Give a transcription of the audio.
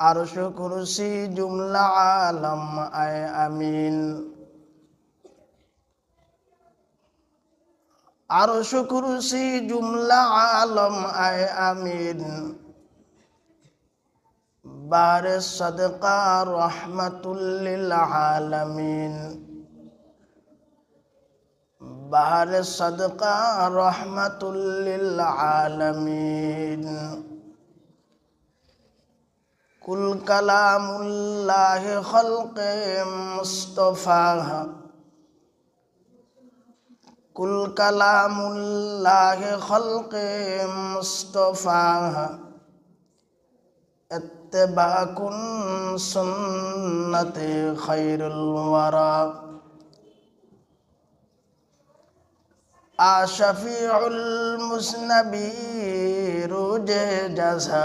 আরশ কুরসি জুমলা আলম আয় আমিন। আরশ কুরসি জুমলা আলম আয় আমিন। বারে সদকা রহমতুল্লিল আলমিন। বাহারে সদকা রহমতুল্লিল আলমিন। কুল কালামুল্লাহ খলকে মুস্তফা কুল কালামুল্লাহ খলকে মুস্তফা اتباع سنة خير الورى آشفيع المسنبي رجي جزا